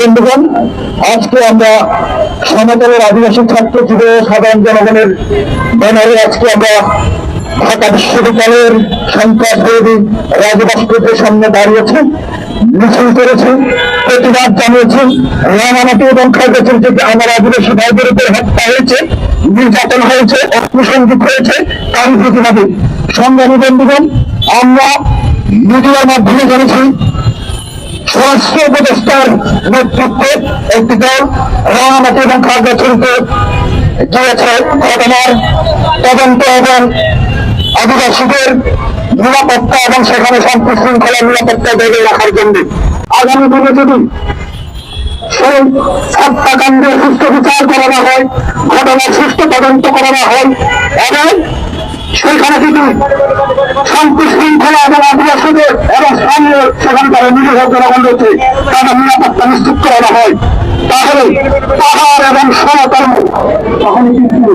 বন্ধুগণ, আজকে আমরা সমতলের আদিবাসী ছাত্র যুব সাধারণ জনগণের ব্যানারে আজকে আমরা ঢাকা বিশ্ববিদ্যালয়ের সন্ত্রাস বিরোধী রাজভাস্কর্যের সামনে দাঁড়িয়েছে, মিছিল করেছে। প্রতিবাদ জানিয়েছে রামানাটি এবং খাদ্যের যে আমার আদিবাসী ভাইদের উপর হত্যা হয়েছে, নির্যাতন হয়েছে, অগ্নিসংযোগ হয়েছে তার প্রতিবাদী। সংগ্রামী বন্ধুগণ, আমরা মিডিয়ার মাধ্যমে জেনেছি স্বরাষ্ট্র উপদেষ্টার নেতৃত্বে একটি দল রাঙামাটি এবং খাগড়াছড়িতে গিয়েছে ঘটনার তদন্ত এবং আদিবাসীদের নিরাপত্তা এবং সেখানে শান্তি শৃঙ্খলা নিরাপত্তা বজায় রাখার জন্য। আগামী দিনে যদি সেই হত্যাকাণ্ডের সুষ্ঠু বিচার করানো হয় ঘটনার সুষ্ঠু তদন্ত করানো হয়, এবং সেখানে যদি শান্তি শৃঙ্খলা এবং আদিবাসীদের এবং স্থানীয় সেখানকার নিজেদের জনগণ রয়েছে তাদের নিরাপত্তা নিশ্চিত করানো হয়, তাহলে পাহাড় এবং সমতল তখন কিন্তু